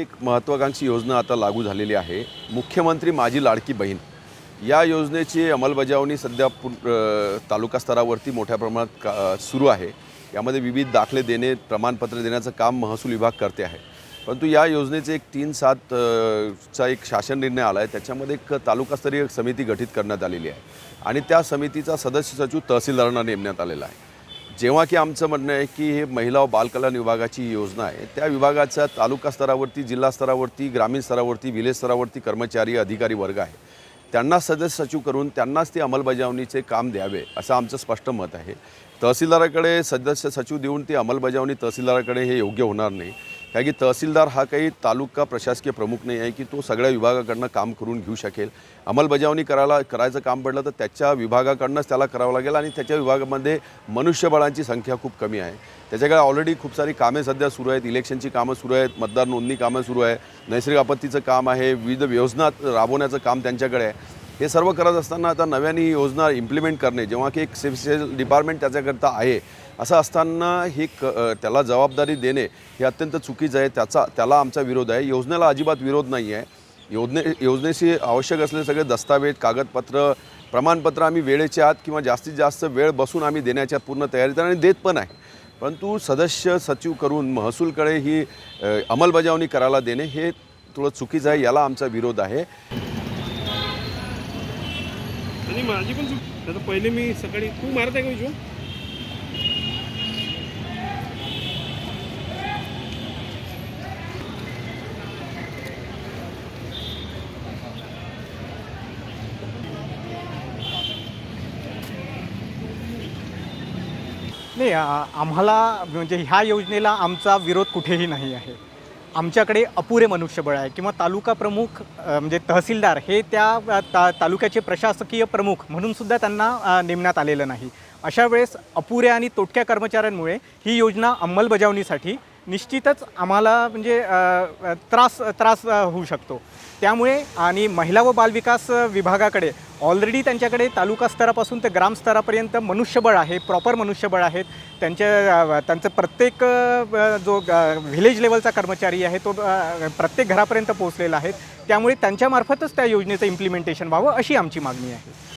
एक महत्त्वाकांक्षी योजना आता लागू झालेली आहे. मुख्यमंत्री माझी लाडकी बहीण. या योजनेची अंमलबजावणी सध्या पु तालुका स्तरावरती मोठ्या प्रमाणात का सुरू आहे. यामध्ये विविध दाखले देणे प्रमाणपत्र देण्याचं काम महसूल विभाग करते आहे. परंतु या योजनेचे एक तीन सात चा एक शासन निर्णय आला आहे त्याच्यामध्ये एक तालुकास्तरीय समिती गठीत करण्यात आलेली आहे. आणि त्या समितीचा सदस्य सचिव तहसीलदारांना नेमण्यात आलेला आहे. जेव्हा की आमचं म्हणणं आहे की हे महिला व बालकल्याण विभागाची योजना आहे त्या विभागाचा तालुका स्तरावरती जिल्हा स्तरावरती ग्रामीण स्तरावरती विलेज स्तरावरती कर्मचारी अधिकारी वर्ग आहे. त्यांना सदस्य सचिव करून त्यांनाच ते अंमलबजावणीचे काम द्यावे असं आमचं स्पष्ट मत आहे. तहसीलदाराकडे सदस्य सचिव देऊन ती अंमलबजावणी तहसीलदाराकडे हे योग्य होणार नाही. कारण की तहसीलदार हा काही तालुका प्रशासकीय प्रमुख नाही आहे की तो सगळ्या विभागाकडनं काम करून घेऊ शकेल. अंमलबजावणी करायला करायचं काम पडलं तर त्याच्या विभागाकडनंच त्याला करावं लागेल आणि त्याच्या विभागामध्ये मनुष्यबळांची संख्या खूप कमी आहे. त्याच्याकडे ऑलरेडी खूप सारी कामे सध्या सुरू आहेत. इलेक्शनची कामं सुरू आहेत. मतदार नोंदणी कामं सुरू आहे नैसर्गिक आपत्तीचं काम आहे. विविध योजना राबवण्याचं काम त्यांच्याकडे आहे. हे सर्व करत असताना आता नव्याने ही योजना इम्प्लिमेंट करणे जेव्हा की एक सिव्हिल डिपार्टमेंट त्याच्याकरता आहे असं असताना ही क त्याला जबाबदारी देणे हे अत्यंत चुकीचं आहे. त्याचा त्याला आमचा विरोध आहे. योजनेला अजिबात विरोध नाही आहे. योजने योजनेशी आवश्यक असलेले सगळे दस्तावेज कागदपत्र प्रमाणपत्र आम्ही वेळेच्या आत किंवा जास्तीत जास्त वेळ बसून आम्ही देण्याच्या पूर्ण तयारीत आणि देत पण आहे. परंतु सदस्य सचिव करून महसूलकडे ही अंमलबजावणी करायला देणे हे थोडं चुकीचं आहे. याला आमचा विरोध आहे. आणि माझी पण चूक. आता पहिले मी सकाळी तू मारत आहे का विजू? नाही आम्हाला म्हणजे ह्या योजनेला आमचा विरोध कुठेही नाही आहे. आमच्याकडे अपुरे मनुष्यबळ आहे किंवा तालुका प्रमुख म्हणजे तहसीलदार हे त्या ता तालुक्याचे प्रशासकीय प्रमुख म्हणूनसुद्धा त्यांना नेमण्यात आलेलं नाही. अशा वेळेस अपुऱ्या आणि तोटक्या कर्मचाऱ्यांमुळे ही योजना अंमलबजावणीसाठी निश्चितच आम्हाला म्हणजे त्रास त्रास होऊ शकतो. त्यामुळे आणि महिला व बालविकास विभागाकडे ऑलरेडी त्यांच्याकडे तालुका स्तरापासून ते ग्रामस्तरापर्यंत मनुष्यबळ आहे प्रॉपर मनुष्यबळ आहेत. त्यांच्या त्यांचं प्रत्येक जो व्हिलेज लेवलचा कर्मचारी आहे तो प्रत्येक घरापर्यंत पोहोचलेला आहे. त्यामुळे त्यांच्यामार्फतच त्या योजनेचं इम्प्लिमेंटेशन व्हावं अशी आमची मागणी आहे.